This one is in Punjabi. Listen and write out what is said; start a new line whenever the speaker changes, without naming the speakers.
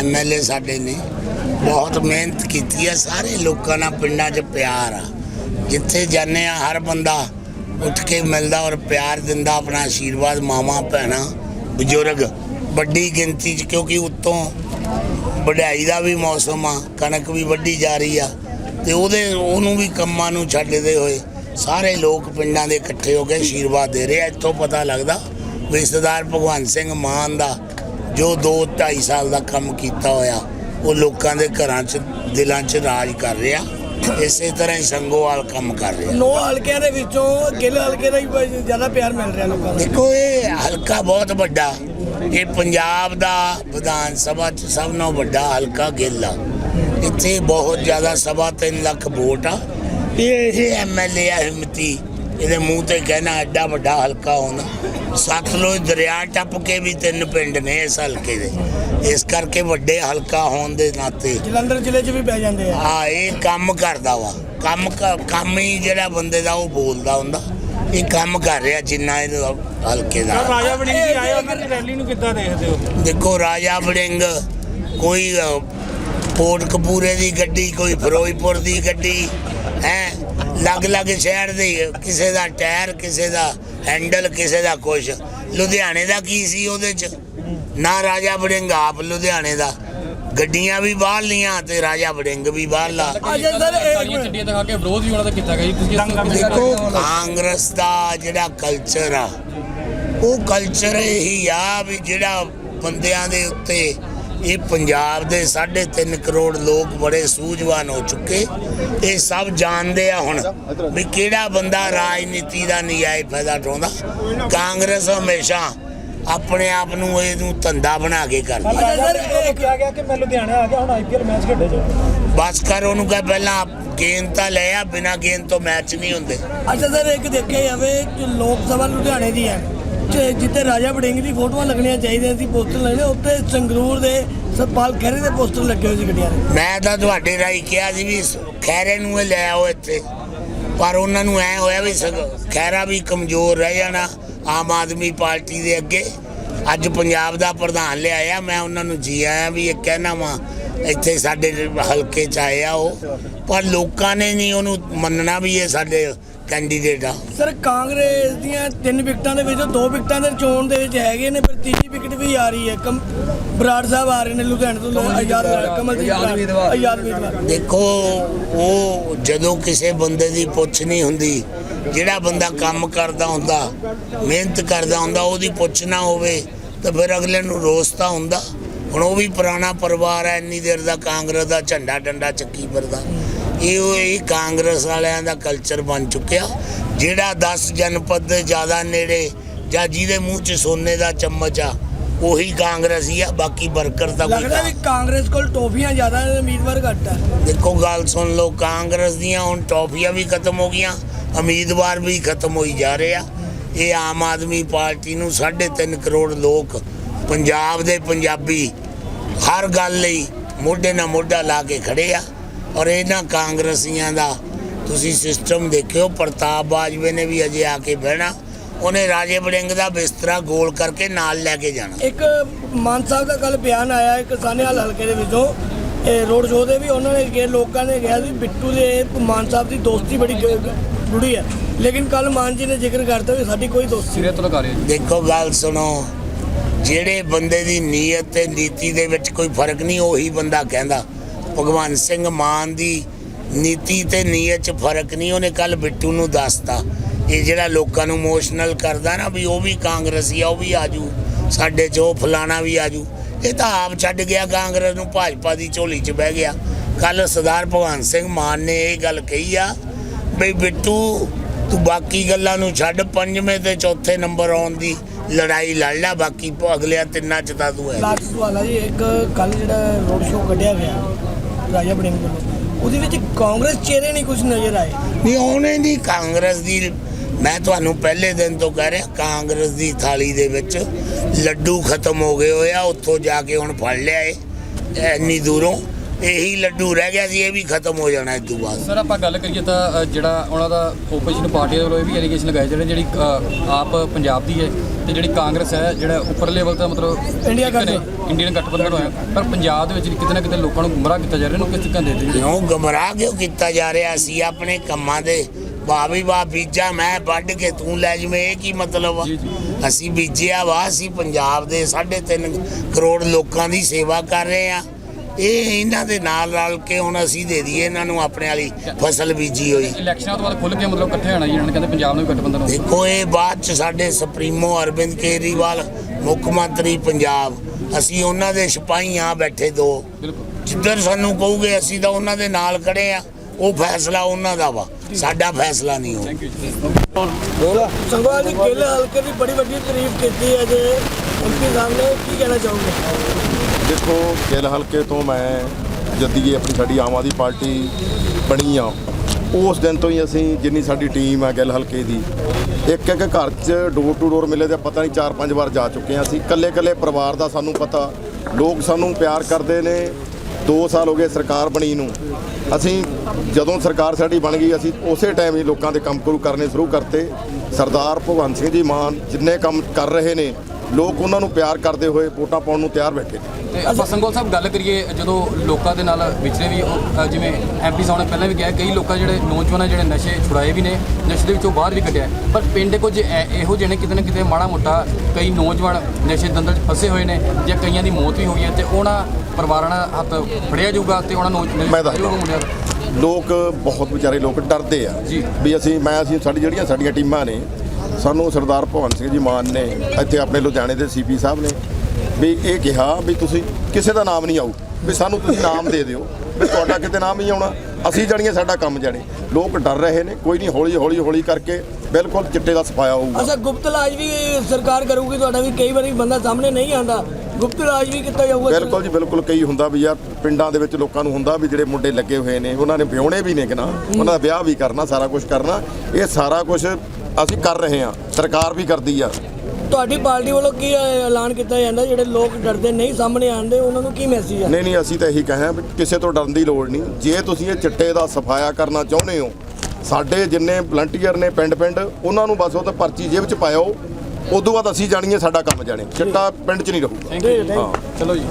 ਐਮਐਲਏ ਸਾਡੇ ਨੇ ਬਹੁਤ ਮਿਹਨਤ ਕੀਤੀ ਹੈ ਸਾਰੇ ਲੋਕਾਂ ਨਾਲ ਪਿੰਡਾਂ 'ਚ ਪਿਆਰ ਆ। ਜਿੱਥੇ ਜਾਂਦੇ ਆ, ਹਰ ਬੰਦਾ ਉੱਠ ਕੇ ਮਿਲਦਾ ਔਰ ਪਿਆਰ ਦਿੰਦਾ, ਆਪਣਾ ਆਸ਼ੀਰਵਾਦ ਮਾਵਾਂ, ਭੈਣਾਂ, ਬਜ਼ੁਰਗ। ਵੱਡੀ ਗਿਣਤੀ 'ਚ ਕਿਉਂਕਿ ਉੱਤੋਂ ਵਢਾਈ ਦਾ ਵੀ ਮੌਸਮ ਆ, ਕਣਕ ਵੀ ਵੱਢੀ ਜਾ ਰਹੀ ਆ ਤੇ ਉਹਦੇ, ਉਹਨੂੰ ਵੀ ਕੰਮਾਂ ਨੂੰ ਛੱਡਦੇ ਹੋਏ ਸਾਰੇ ਲੋਕ ਪਿੰਡਾਂ ਦੇ ਇਕੱਠੇ ਹੋ ਕੇ ਆਸ਼ੀਰਵਾਦ ਦੇ ਰਹੇ ਆ। ਇੱਥੋਂ ਪਤਾ ਲੱਗਦਾ ਵੀ ਸਰਦਾਰ ਭਗਵੰਤ ਸਿੰਘ ਮਾਨ ਦਾ ਜੋ 2 2.5 ਸਾਲ ਦਾ ਕੰਮ ਕੀਤਾ ਹੋਇਆ ਉਹ ਲੋਕਾਂ ਦੇ ਘਰਾਂ 'ਚ ਦਿਲਾਂ 'ਚ ਰਾਜ ਕਰ ਰਿਹਾ ਇਸੇ ਤਰ੍ਹਾਂ ਹੀ ਸੰਗੋਵਾਲ ਕੰਮ ਕਰ ਰਿਹਾ।
ਨੌ ਹਲਕਿਆਂ ਦੇ ਵਿੱਚੋਂ ਗਿੱਲ ਹਲਕੇ ਦਾ ਹੀ ਜ਼ਿਆਦਾ ਪਿਆਰ ਮਿਲ ਰਿਹਾ ਲੋਕਾਂ ਨੂੰ।
ਦੇਖੋ ਇਹ ਹਲਕਾ ਬਹੁਤ ਵੱਡਾ। ਇਹ ਪੰਜਾਬ ਦਾ ਵਿਧਾਨ ਸਭਾ ਚ ਸਭ ਨਾਲੋਂ ਵੱਡਾ ਹਲਕਾ ਗਿੱਲ ਆ। ਇੱਥੇ ਬਹੁਤ ਜ਼ਿਆਦਾ ਸਭਾ 3 ਲੱਖ ਵੋਟ ਆ। ਇਹ ਇਹ ਐਮਐਲਏ ਆ ਹਿੰਮਤੀ। ਇਹਦੇ ਮੂੰਹ ਤੇ ਕਹਿਣਾ ਐਡਾ ਵੱਡਾ ਹਲਕਾ ਹੋਣਾ। ਸਤਲੁਜ ਦਰਿਆ ਟੱਪ ਕੇ ਵੀ ਤਿੰਨ ਪਿੰਡ ਨੇ ਇਸ ਹਲਕੇ ਦੇ। ਇਸ ਕਰਕੇ ਵੱਡੇ ਹਲਕਾ ਹੋਣ ਦੇ ਨਾਤੇ
ਜਲੰਧਰ ਜ਼ਿਲ੍ਹੇ 'ਚ ਵੀ ਪੈ ਜਾਂਦੇ ਆ।
ਆ ਇਹ ਕੰਮ ਕਰਦਾ ਵਾ। ਕੰਮ ਕੰਮ ਹੀ ਜਿਹੜਾ ਬੰਦੇ ਦਾ ਉਹ ਬੋਲਦਾ ਹੁੰਦਾ। ਇਹ ਕੰਮ ਕਰ ਰਿਹਾ ਜਿੰਨਾ ਇਹ ਹਲਕੇ ਦਾ।
ਰਾਜਾ ਵੜਿੰਗ ਜੀ ਆਏ ਉਹਨਾਂ ਦੀ ਰੈਲੀ ਨੂੰ ਕਿੱਦਾਂ ਦੇਖਦੇ ਹੋ?
ਦੇਖੋ ਰਾਜਾ ਵੜਿੰਗ ਕੋਈ ਅ, ਕੋਟਕਪੂਰੇ ਦੀ ਗੱਡੀ ਕੋਈ ਫਿਰੋਜ਼ਪੁਰ ਦੀ ਗੱਡੀ ਹੈ? ਲੱਗ ਲੱਗ ਸ਼ਹਿਰ ਦੇ ਕਿਸੇ ਦਾ ਟਾਇਰ ਕਿਸੇ ਦਾ ਹੈਂਡਲ ਕਿਸੇ ਦਾ ਕੁਛ। ਲੁਧਿਆਣੇ ਦਾ ਕੀ ਸੀ ਉਹਦੇ ਚ? ਨਾ ਰਾਜਾ ਵੜਿੰਗ ਆਪ ਲੁਧਿਆਣੇ ਦਾ। ਗੱਡੀਆਂ ਵੀ ਬਾਹਰ ਲੀਆਂ ਤੇ ਰਾਜਾ ਵੜਿੰਗ ਵੀ ਬਾਹਰ ਲਾ।
ਦਿਖਾ ਕੇ ਵਿਰੋਧ ਵੀ ਉਹਨਾਂ ਦਾ ਕੀਤਾ ਗਿਆ ਜੀ ਤੁਸੀਂ ਇਸ ਨੂੰ
ਦੇਖੋ ਕਾਂਗਰਸ ਦਾ ਜਿਹੜਾ ਕਲਚਰ ਆ ਉਹ ਕਲਚਰ ਇਹੀ ਆ ਵੀ ਜਿਹੜਾ ਬੰਦਿਆਂ ਦੇ ਉੱਤੇ ਇਹ ਪੰਜਾਬ ਦੇ 3.5 ਕਰੋੜ ਲੋਕ ਬੜੇ ਸੂਝਵਾਨ ਹੋ ਚੁੱਕੇ। ਇਹ ਸਭ ਜਾਣਦੇ ਆ ਹੁਣ ਵੀ ਕਿਹੜਾ ਬੰਦਾ ਰਾਜਨੀਤੀ ਦਾ ਨਜਾਇਜ਼ ਫਾਇਦਾ ਉਠਾਉਂਦਾ। ਕਾਂਗਰਸ ਹਮੇਸ਼ਾ ਆਪਣੇ ਆਪ ਨੂੰ ਇਹਨੂੰ ਧੰਦਾ ਬਣਾ ਕੇ ਕਰਦੀ।
ਅੱਛਾ ਸਰ ਇਹ
ਕਿਹਾ ਗਿਆ ਕਿ ਮੈਂ ਲੁਧਿਆਣਾ ਆ ਗਿਆ ਹੁਣ ਆਈਪੀਐਲ ਮੈਚ ਖੇਡੇ ਜਾਓ
ਬਸ ਕਰ ਉਹਨੂੰ ਕਹ ਪਹਿਲਾਂ ਗੇਂਦ ਤਾਂ ਲੈ ਆ ਬਿਨਾ ਗੇਂਦ ਤੋਂ ਮੈਚ ਨਹੀਂ ਹੁੰਦੇ।
ਅੱਛਾ ਸਰ ਇੱਕ ਦੇਖਿਆ ਜਾਵੇ ਜੋ ਲੋਕ ਸਭਾ ਲੁਧਿਆਣੇ ਦੀ ਹੈ। ਤੇ ਜਿੱਥੇ ਰਾਜਾ ਵੜਿੰਗ ਦੀ ਫੋਟੋਆਂ ਲੱਗਣੀਆਂ ਚਾਹੀਦੀਆਂ ਸੀ, ਪੋਸਟਰ ਲੱਗਣੇ ਉੱਤੇ ਸੰਗਰੂਰ ਦੇ ਸਤਪਾਲ ਖਹਿਰੇ ਦੇ ਪੋਸਟਰ ਲੱਗੇ ਹੋਏ ਸੀ ਗੱਡੀਆਂ ਦੇ।
ਮੈਂ ਤਾਂ ਤੁਹਾਡੇ ਰਾਹੀਂ ਕਿਹਾ ਸੀ ਵੀ ਖੈਰੇ ਨੂੰ ਇਹ ਲੈ ਆਓ ਇੱਥੇ। ਪਰ ਉਹਨਾਂ ਨੂੰ ਐ ਹੋਇਆ ਵੀ ਸਗ- ਵੀ ਕਮਜ਼ੋਰ ਰਹਿ ਜਾਣਾ ਆਮ ਆਦਮੀ ਪਾਰਟੀ ਦੇ ਅੱਗੇ। ਅੱਜ ਪੰਜਾਬ ਦਾ ਪ੍ਰਧਾਨ ਲਿਆਇਆ, ਮੈਂ ਉਹਨਾਂ ਨੂੰ ਜੀ ਆਇਆ ਵੀ ਇਹ ਕਹਿਣਾ ਵਾ, ਇੱਥੇ ਸਾਡੇ ਹਲਕੇ ਚ ਆਏ ਆ ਉਹ। ਪਰ ਲੋਕਾਂ ਨੇ ਨਹੀਂ ਉਹਨੂੰ ਮੰਨਣਾ ਵੀ ਇਹ ਸਾਡੇ ਕੈਂਡੀਡੇਟ ਆ।
ਸਰ ਕਾਂਗਰਸ ਦੀਆਂ ਤਿੰਨ ਵਿਕਟਾਂ ਦੇ ਵਿੱਚੋਂ ਦੋ ਵਿਕਟਾਂ ਦੇ ਚੋਣ ਦੇ ਵਿੱਚ ਹੈਗੇ ਨੇ ਪਰ ਤੀਜੀ ਵਿਕਟ ਵੀ ਆ ਰਹੀ ਹੈ। ਕਮ ਬਰਾੜ ਸਾਹਿਬ ਆ ਰਹੇ ਨੇ ਲੁਧਿਆਣੇ ਤੋਂ ਆਜ਼ਾਦ ਬਰਾੜ ਆਜ਼ਾਦ ਉਮੀਦਵਾਰ।
ਦੇਖੋ ਉਹ ਜਦੋਂ ਕਿਸੇ ਬੰਦੇ ਦੀ ਪੁੱਛ ਨਹੀਂ ਹੁੰਦੀ ਜਿਹੜਾ ਬੰਦਾ ਕੰਮ ਕਰਦਾ ਹੁੰਦਾ ਮਿਹਨਤ ਕਰਦਾ ਹੁੰਦਾ ਉਹਦੀ ਪੁੱਛ ਨਾ ਹੋਵੇ ਤਾਂ ਫਿਰ ਅਗਲੇ ਨੂੰ ਰੋਸ ਤਾਂ ਹੁੰਦਾ। ਹੁਣ ਉਹ ਵੀ ਪੁਰਾਣਾ ਪਰਿਵਾਰ ਹੈ ਇੰਨੀ ਦੇਰ ਦਾ ਕਾਂਗਰਸ ਦਾ ਝੰਡਾ ਡੰਡਾ ਚੱਕੀ ਫਿਰਦਾ। ਇਹ ਇਹ ਕਾਂਗਰਸ ਵਾਲਿਆਂ ਦਾ ਕਲਚਰ ਬਣ ਚੁੱਕਿਆ। ਜਿਹੜਾ 10 ਜਨਪਦ ਦੇ ਜ਼ਿਆਦਾ ਨੇੜੇ ਜਾਂ ਜਿਹਦੇ ਮੂੰਹ 'ਚ ਸੋਨੇ ਦਾ ਚਮਚ ਆ ਉਹੀ ਕਾਂਗਰਸੀ ਆ ਬਾਕੀ ਵਰਕਰ ਤਾਂ ਕੋਈ
ਲੱਗਦਾ ਵੀ ਕਾਂਗਰਸ ਕੋਲ ਟੋਫੀਆਂ ਜ਼ਿਆਦਾ ਨੇ ਉਮੀਦਵਾਰ ਘੱਟ ਹੈ
ਦੇਖੋ ਗੱਲ ਸੁਣ ਲਓ ਕਾਂਗਰਸ ਦੀਆਂ ਹੁਣ ਟੌਫੀਆਂ ਵੀ ਖਤਮ ਹੋ ਗਈਆਂ ਉਮੀਦਵਾਰ ਵੀ ਖਤਮ ਹੋਈ ਜਾ ਰਹੇ ਆ। ਇਹ ਆਮ ਆਦਮੀ ਪਾਰਟੀ ਨੂੰ 3.5 ਕਰੋੜ ਲੋਕ ਪੰਜਾਬ ਦੇ ਪੰਜਾਬੀ ਹਰ ਗੱਲ ਲਈ ਮੋਢੇ ਨਾਲ ਮੋਢਾ ਲਾ ਕੇ ਖੜੇ ਆ। ਔਰ ਇਹਨਾਂ ਕਾਂਗਰਸੀਆਂ ਦਾ ਤੁਸੀਂ ਸਿਸਟਮ ਦੇਖਿਓ ਪ੍ਰਤਾਪ ਬਾਜਵੇ ਨੇ ਵੀ ਅਜੇ ਆ ਕੇ ਬਹਿਣਾ। ਉਹਨੇ ਰਾਜੇ ਵੜਿੰਗ ਦਾ ਬਿਸਤਰਾ ਗੋਲ ਕਰਕੇ ਨਾਲ ਲੈ ਕੇ ਜਾਣਾ।
ਇੱਕ ਮਾਨ ਸਾਹਿਬ ਦਾ ਕੱਲ ਬਿਆਨ ਆਇਆ ਇੱਕ ਸਾਨੇਵਾਲ ਹਲਕੇ ਦੇ ਵਿੱਚੋਂ। ਇਹ ਰੋਡ ਸ਼ੋਅ ਦੇ ਵੀ ਉਹਨਾਂ ਨੇ ਲੋਕਾਂ ਨੇ ਕਿਹਾ ਸੀ ਬਿੱਟੂ ਦੇ ਮਾਨ ਸਾਹਿਬ ਦੀ ਦੋਸਤੀ ਬੜੀ ਗੂੜੀ ਹੈ। ਲੇਕਿਨ ਕੱਲ ਮਾਨ ਜੀ ਨੇ ਜ਼ਿਕਰ ਕਰਤਾ ਵੀ ਸਾਡੀ ਕੋਈ ਦੋਸਤੀ
ਸਿਰੇ ਤੋਂ ਲਗਾ ਰਹੇ ਜੀ।
ਦੇਖੋ ਗੱਲ ਸੁਣੋ। ਜਿਹੜੇ ਬੰਦੇ ਦੀ ਨੀਅਤ ਤੇ ਨੀਤੀ ਦੇ ਵਿੱਚ ਕੋਈ ਫ਼ਰਕ ਨਹੀਂ ਉਹੀ ਬੰਦਾ ਕਹਿੰਦਾ। ਭਗਵੰਤ ਸਿੰਘ ਮਾਨ ਦੀ ਨੀਤੀ ਤੇ ਨੀਅਤ 'ਚ ਫ਼ਰਕ ਨਹੀਂ, ਉਹਨੇ ਕੱਲ ਬਿੱਟੂ ਨੂੰ ਦੱਸਤਾ। ਇਹ ਜਿਹੜਾ ਲੋਕਾਂ ਨੂੰ ਇਮੋਸ਼ਨਲ ਕਰਦਾ ਨਾ ਵੀ ਉਹ ਵੀ ਕਾਂਗਰਸੀ ਆ, ਉਹ ਵੀ ਆਜੂ ਸਾਡੇ 'ਚ ਉਹ ਫਲਾਣਾ ਵੀ ਆਜੂ ਇਹ ਤਾਂ ਆਪ ਛੱਡ ਗਿਆ ਕਾਂਗਰਸ ਨੂੰ, ਭਾਜਪਾ ਦੀ ਝੋਲੀ 'ਚ ਬਹਿ ਗਿਆ। ਕੱਲ ਸਰਦਾਰ ਭਗਵੰਤ ਸਿੰਘ ਮਾਨ ਨੇ ਇਹ ਗੱਲ ਕਹੀ ਆ ਬਈ ਬਿੱਟੂ, ਤੂੰ ਬਾਕੀ ਗੱਲਾਂ ਨੂੰ ਛੱਡ, ਪੰਜਵੇਂ ਤੇ ਚੌਥੇ ਨੰਬਰ ਆਉਣ ਦੀ ਲੜਾਈ ਲੜ ਲੈ, ਬਾਕੀ ਅਗਲਿਆਂ ਤਿੰਨਾਂ ਚ ਤਾਂ ਤੂੰ ਹੈ
ਲਾਸਟ ਸਵਾਲ ਹੈ ਜੀ, ਇੱਕ ਕੱਲ ਜਿਹੜਾ ਰੋਡ ਸ਼ੋਅ ਕੱਢਿਆ ਗਿਆ ਰਾਜਾ ਬੜਿੰਗ ਵੱਲੋਂ। ਉਹਦੇ ਵਿੱਚ ਕਾਂਗਰਸ ਚਿਹਰੇ ਨਹੀਂ ਕੁਝ ਨਜ਼ਰ ਆਏ।
ਨਹੀਂ ਆਉਣੇ ਦੀ ਕਾਂਗਰਸ ਦੀ, ਮੈਂ ਤੁਹਾਨੂੰ ਪਹਿਲੇ ਦਿਨ ਤੋਂ ਕਹਿ ਰਿਹਾ, ਕਾਂਗਰਸ ਦੀ ਥਾਲੀ ਦੇ ਵਿੱਚ ਲੱਡੂ ਖਤਮ ਹੋ ਗਏ ਹੋਏ ਆ, ਉੱਥੋਂ ਜਾ ਕੇ ਹੁਣ ਫੜ ਲਿਆ ਏ ਇੰਨੀ ਦੂਰੋਂ। ਇਹੀ ਲੱਡੂ ਰਹਿ ਗਿਆ ਸੀ ਇਹ ਵੀ ਖਤਮ ਹੋ ਜਾਣਾ ਇਸ ਤੋਂ ਬਾਅਦ।
ਸਰ ਆਪਾਂ ਗੱਲ ਕਰੀਏ ਤਾਂ ਅ, ਜਿਹੜਾ ਉਹਨਾਂ ਦਾ ਓਪੋਜੀਸ਼ਨ ਪਾਰਟੀ ਦੇ ਵੱਲੋਂ ਇਹ ਵੀ ਐਲੀਗੇਸ਼ਨ ਲਗਾਏ ਜਿਹੜੇ ਜਿਹੜੀ ਅ, ਆਪ ਪੰਜਾਬ ਦੀ ਹੈ ਤੇ ਜਿਹੜੀ ਕਾਂਗਰਸ ਹੈ ਜਿਹੜਾ ਉੱਪਰ ਲੈਵਲ ਤੇ ਮਤਲਬ
ਇੰਡੀਆ ਗਠਬੰਧਨ।
ਇੰਡੀਅਨ ਗੱਠਬੰਧਨ ਹੋਇਆ। ਪਰ ਪੰਜਾਬ ਦੇ ਵਿੱਚ ਕਿਤੇ ਨਾ ਕਿਤੇ ਲੋਕਾਂ ਨੂੰ ਗੁੰਮਰਾਹ ਕੀਤਾ ਜਾ ਰਿਹਾ ਇਹਨੂੰ ਕਿਸ ਤਰੀਕੇ ਦੇ
ਕਿਉਂ ਗਮਰਾਹ ਕਿਉਂ ਕੀਤਾ ਜਾ ਰਿਹਾ? ਸੀ ਆਪਣੇ ਕੰਮਾਂ ਦੇ ਵਾਹ ਵੀ ਵਾਹ ਬੀਜਾ ਮੈਂ ਵੱਢ ਕੇ ਤੂੰ ਲੈ ਜਵੇਂ ਇਹ ਕੀ ਮਤਲਬ ਆ?
ਜੀ, ਜੀ।
ਅਸੀਂ ਬੀਜਿਆ ਵਾ ਅਸੀਂ ਪੰਜਾਬ ਦੇ 3.5 ਕਰੋੜ ਲੋਕਾਂ ਦੀ ਸੇਵਾ ਕਰ ਰਹੇ ਆ। ਇਹ ਇਹਨਾਂ ਦੇ ਨਾਲ ਰਲ ਕੇ ਹੁਣ ਅਸੀਂ ਦੇ ਦਈਏ ਇਹਨਾਂ ਨੂੰ ਆਪਣੇ ਵਾਲੀ ਫਸਲ ਬੀਜੀ ਹੋਈ।
ਇਲੈਕਸ਼ਨਾਂ ਤੋਂ ਬਾਅਦ ਖੁੱਲ ਕੇ ਮਤਲਬ ਇਕੱਠੇ ਹੋਣਾ ਜੀ ਇਹਨਾਂ ਨੇ ਕਹਿੰਦੇ ਪੰਜਾਬ ਨੂੰ ਵੀ ਗੱਠਬੰਧਨ ਹੋਵੇ
ਦੇਖੋ ਇਹ ਬਾਅਦ ਚ ਸਾਡੇ ਸੁਪਰੀਮੋ ਅਰਵਿੰਦ ਕੇਜਰੀਵਾਲ ਮੁੱਖ ਮੰਤਰੀ ਪੰਜਾਬ ਅਸੀਂ ਉਹਨਾਂ ਦੇ ਸਿਪਾਹੀ ਆ ਬੈਠੇ ਦੋ। ਜਿੱਧਰ ਸਾਨੂੰ ਕਹੋਗੇ ਅਸੀਂ ਤਾਂ ਉਹਨਾਂ ਦੇ ਨਾਲ ਖੜੇ ਆ। ਉਹ ਫੈਸਲਾ ਉਹਨਾਂ ਦਾ ਵਾ ਸਾਡਾ ਫੈਸਲਾ ਨਹੀਂ ਹੋ
ਥੈਂਕ ਯੂ ਜੀ।
ਸੰਗਵਾਲ ਦੀ ਗਿੱਲ ਹਲਕੇ ਦੀ ਬੜੀ ਵੱਡੀ ਤਾਰੀਫ ਕੀਤੀ ਹੈ ਜੇ। ਐਮਪੀ ਸਾਹਿਬ ਨੇ ਕੀ ਕਹਿਣਾ ਚਾਹੋਗੇ?
ਦੇਖੋ ਗਿੱਲ ਹਲਕੇ ਤੋਂ ਮੈਂ ਜੱਦੀਏ ਆਪਣੀ ਸਾਡੀ ਆਮ ਆਦਮੀ ਪਾਰਟੀ ਬਣੀ ਆ। ਉਸ ਦਿਨ ਤੋਂ ਹੀ ਅਸੀਂ ਜਿੰਨੀ ਸਾਡੀ ਟੀਮ ਆ ਗਿੱਲ ਹਲਕੇ ਦੀ ਇੱਕ ਇੱਕ ਘਰ 'ਚ ਡੋਰ ਟੂ ਡੋਰ ਮਿਲੇ ਦੇ ਪਤਾ ਨਹੀਂ ਚਾਰ ਪੰਜ ਵਾਰ ਜਾ ਚੁੱਕੇ ਆ ਅਸੀਂ। ਇਕੱਲੇ ਇਕੱਲੇ ਪਰਿਵਾਰ ਦਾ ਸਾਨੂੰ ਪਤਾ, ਲੋਕ ਸਾਨੂੰ ਪਿਆਰ ਕਰਦੇ ਨੇ। 2 ਸਾਲ ਹੋ ਗਏ ਸਰਕਾਰ ਬਣੀ ਨੂੰ। ਅਸੀਂ ਜਦੋਂ ਸਰਕਾਰ ਸਾਡੀ ਬਣ ਗਈ, ਅਸੀਂ ਉਸੇ ਟਾਈਮ ਹੀ ਲੋਕਾਂ ਦੇ ਕੰਮ ਕਰੂ ਕਰਨੇ ਸ਼ੁਰੂ ਕਰਤੇ। ਸਰਦਾਰ ਭਗਵੰਤ ਸਿੰਘ ਜੀ ਮਾਨ ਜਿੰਨੇ ਕੰਮ ਕਰ ਰਹੇ ਨੇ ਲੋਕ ਉਹਨਾਂ ਨੂੰ ਪਿਆਰ ਕਰਦੇ ਹੋਏ ਵੋਟਾਂ ਪਾਉਣ ਨੂੰ ਤਿਆਰ ਬੈਠੇ ਨੇ
ਤੇ ਆਪਾਂ ਸੰਗੋਲ ਸਾਹਿਬ ਗੱਲ ਕਰੀਏ ਜਦੋਂ ਲੋਕਾਂ ਦੇ ਨਾਲ ਵਿਚਰੇ ਵੀ ਉਹ, ਅ, ਜਿਵੇਂ ਐਮਪੀ ਸਾਹਿਬ ਨੇ ਪਹਿਲਾਂ ਵੀ ਕਿਹਾ ਕਈ ਲੋਕਾਂ ਜਿਹੜੇ ਨੌਜਵਾਨਾਂ ਜਿਹੜੇ ਨਸ਼ੇ ਛੁਡਾਏ ਵੀ ਨੇ ਨਸ਼ੇ ਦੇ ਵਿੱਚੋਂ ਬਾਹਰ ਵੀ ਕੱਢਿਆ ਪਰ ਪਿੰਡ ਕੁਝ ਐ- ਇਹੋ ਜਿਹੇ ਨੇ ਕਿਤੇ ਨਾ ਕਿਤੇ ਮਾੜਾ ਮੋਟਾ ਕਈ ਨੌਜਵਾਨ ਨਸ਼ੇ ਦੰਦਲ 'ਚ ਫਸੇ ਹੋਏ ਨੇ ਜਾਂ ਕਈਆਂ ਦੀ ਮੌਤ ਵੀ ਹੋਈ ਹੈ ਤੇ ਉਹਨਾਂ ਪਰਿਵਾਰਾਂ ਨਾਲ ਹੱਥ ਫੜਿਆ ਜਾਊਗਾ ਤੇ ਉਹਨਾਂ ਨੂੰ
ਮੈਂ ਦੱਸਦਾ। ਲੋਕ ਬਹੁਤ ਵਿਚਾਰੇ ਲੋਕ ਡਰਦੇ ਆ
ਜੀ।
ਵੀ ਅਸੀਂ ਮੈਂ ਅਸੀਂ ਸਾਡੀ ਜਿਹੜੀਆਂ ਸਾਡੀਆਂ ਟੀਮਾਂ ਨੇ ਸਾਨੂੰ ਸਰਦਾਰ ਭਗਵੰਤ ਸਿੰਘ ਜੀ ਮਾਨ ਨੇ ਇੱਥੇ ਆਪਣੇ ਲੁਧਿਆਣੇ ਦੇ ਸੀਪੀ ਸਾਹਿਬ ਨੇ ਵੀ ਇਹ ਕਿਹਾ ਵੀ ਤੁਸੀਂ ਕਿਸੇ ਦਾ ਨਾਮ ਨਹੀਂ ਆਊ ਵੀ ਸਾਨੂੰ ਤੁਸੀਂ ਨਾਮ ਦੇ ਦਿਓ ਵੀ ਤੁਹਾਡਾ ਕਿਤੇ ਨਾਮ ਨਹੀਂ ਆਉਣਾ ਅਸੀਂ ਜਾਣੀਏ ਸਾਡਾ ਕੰਮ ਜਾਣੇ। ਲੋਕ ਡਰ ਰਹੇ ਨੇ ਕੋਈ ਨਹੀਂ ਹੌਲੀ ਹੌਲੀ ਹੌਲੀ ਕਰਕੇ ਬਿਲਕੁਲ ਚਿੱਟੇ ਦਾ ਸਫਾਇਆ ਹੋਊਗਾ।
ਅੱਛਾ ਗੁਪਤ ਇਲਾਜ ਵੀ ਸਰਕਾਰ ਕਰੂਗੀ ਤੁਹਾਡਾ ਵੀ ਕਈ ਵਾਰੀ ਬੰਦਾ ਸਾਹਮਣੇ ਨਹੀਂ ਆਉਂਦਾ। ਗੁਪਤ ਇਲਾਜ ਵੀ ਕੀਤਾ ਜਾਊਗਾ
ਬਿਲਕੁਲ ਜੀ ਬਿਲਕੁਲ ਕਈ ਹੁੰਦਾ ਵੀ ਯਾਰ ਪਿੰਡਾਂ ਦੇ ਵਿੱਚ ਲੋਕਾਂ ਨੂੰ ਹੁੰਦਾ ਵੀ ਜਿਹੜੇ ਮੁੰਡੇ ਲੱਗੇ ਹੋਏ ਨੇ ਉਹਨਾਂ ਨੇ ਵਿਆਹੁਣੇ ਵੀ ਨੇ ਕਿ ਨਾ ਉਹਨਾਂ ਦਾ ਵਿਆਹ ਵੀ ਕਰਨਾ ਸਾਰਾ ਕੁਝ ਕਰਨਾ। ਇਹ ਸਾਰਾ ਕੁਝ ਅਸੀਂ ਕਰ ਰਹੇ ਹਾਂ ਸਰਕਾਰ ਵੀ ਕਰਦੀ ਆ।
ਤੁਹਾਡੀ ਪਾਰਟੀ ਵੱਲੋਂ ਕੀ ਐਲਾਨ ਕੀਤਾ ਜਾਂਦਾ ਜਿਹੜੇ ਲੋਕ ਡਰਦੇ ਨਹੀਂ ਸਾਹਮਣੇ ਆਉਂਦੇ ਉਹਨਾਂ ਨੂੰ ਕੀ ਮੈਸੇਜ ਹੈ
ਨਹੀਂ ਨਹੀਂ ਅਸੀਂ ਤਾਂ ਇਹੀ ਕਹਾਂ ਵੀ ਕਿਸੇ ਤੋਂ ਡਰਨ ਦੀ ਲੋੜ ਨਹੀਂ। ਜੇ ਤੁਸੀਂ ਇਹ ਚਿੱਟੇ ਦਾ ਸਫਾਇਆ ਕਰਨਾ ਚਾਹੁੰਦੇ ਹੋ ਸਾਡੇ ਜਿੰਨੇ ਵਲੰਟੀਅਰ ਨੇ ਪਿੰਡ ਪਿੰਡ ਉਹਨਾਂ ਨੂੰ ਬਸ ਉਹ ਤਾਂ ਪਰਚੀ ਜੇਬ 'ਚ ਪਾਇਓ ਉਦੋਂ ਬਾਅਦ ਅਸੀਂ ਜਾਣੀਏ ਸਾਡਾ ਕੰਮ ਜਾਣੇ। ਚਿੱਟਾ ਪਿੰਡ 'ਚ ਨਹੀਂ ਰਹੂਗਾ। ਹਾਂ।
ਚਲੋ ਜੀ।